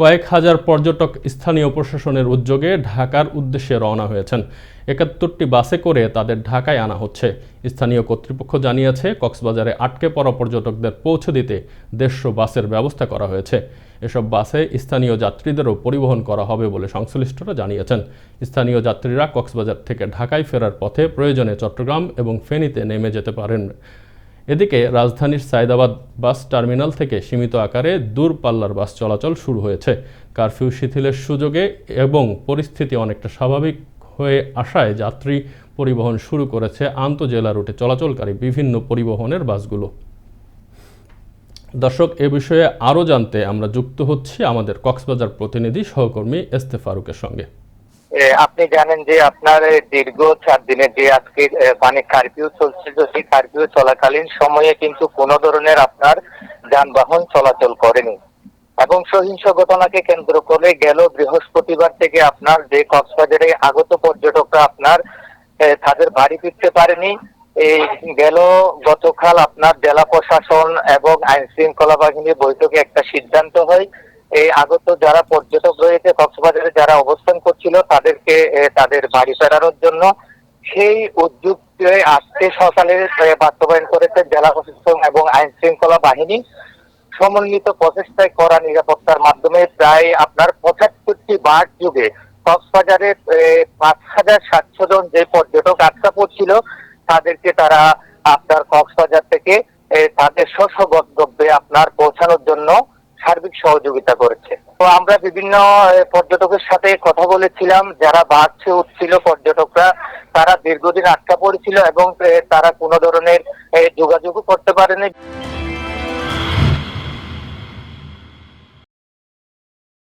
কয়েক হাজার পর্যটক স্থানীয় প্রশাসনের উদ্যোগে ঢাকার উদ্দেশ্যে রওনা হয়েছেন। একাত্তরটি বাসে করে তাদের ঢাকায় আনা হচ্ছে। স্থানীয় কর্তৃপক্ষ জানিয়েছে, কক্সবাজারে আটকে পড়া পর্যটকদের পৌঁছে দিতে দেড়শো বাসের ব্যবস্থা করা হয়েছে। এসব বাসে স্থানীয় যাত্রীদেরও পরিবহন করা হবে বলে সংশ্লিষ্টরা জানিয়েছেন। স্থানীয় যাত্রীরা কক্সবাজার থেকে ঢাকায় ফেরার পথে প্রয়োজনে চট্টগ্রাম এবং ফেনীতে নেমে যেতে পারেন। এদিকে রাজধানীর সায়দাবাদ বাস টার্মিনাল থেকে সীমিত আকারে দূরপাল্লার বাস চলাচল শুরু হয়েছে। কারফিউ শিথিলের সুযোগে এবং পরিস্থিতি অনেকটা স্বাভাবিক হয়ে আসায় যাত্রী পরিবহন শুরু করেছে আন্তজেলা রুটে চলাচলকারী বিভিন্ন পরিবহনের বাসগুলো। দর্শক, এ বিষয়ে আরও জানতে আমরা যুক্ত হচ্ছি আমাদের কক্সবাজার প্রতিনিধি সহকর্মী এস্তে ফারুকের সঙ্গে। আপনি জানেন যে আপনার দীর্ঘ চার দিনের যে আজকে মানে কারফিউ চলছে তো সেই কারফিউ চলাকালীন সময়ে কিন্তু কোনো ধরনের আপনার যানবাহন চলাচল করেনি। এবং সহিংস ঘটনাকে কেন্দ্র করে গেল বৃহস্পতিবার থেকে আপনার যে কক্সবাজারে আগত পর্যটকরা আপনার তাদের বাড়ি ফিরতে পারেনি। এই গেল গতকাল আপনার জেলা প্রশাসন এবং আইন শৃঙ্খলা বাহিনীর বৈঠকে একটা সিদ্ধান্ত হয়। এই আগত যারা পর্যটক রয়েছে, কক্সবাজারে যারা অবস্থান করছিল, তাদেরকে তাদের বাড়ি ফেরানোর জন্য। সেই উদ্যোগকে আজকে সকালে বাস্তবায়ন করেছে জেলা প্রশাসন এবং আইন শৃঙ্খলা বাহিনী। সমন্বিত প্রচেষ্টায় করা নিরাপত্তার মাধ্যমে প্রায় আপনার পঁচাত্তরটি বার যুগে কক্সবাজারে পাঁচ হাজার সাতশো জন যে পর্যটক আটকা পড়ছিল, তাদেরকে তারা আপনার কক্সবাজার থেকে তাদের শস্য গন্তব্যে আপনার পৌঁছানোর জন্য সার্বিক সহযোগিতা করেছে। তো আমরা বিভিন্ন পর্যটকের সাথে কথা বলেছিলাম, যারা বাড়ছে উঠছিল পর্যটকরা, তারা দীর্ঘদিন আটকা পড়েছিল এবং তারা কোনো ধরনের যোগাযোগও করতে পারেনি।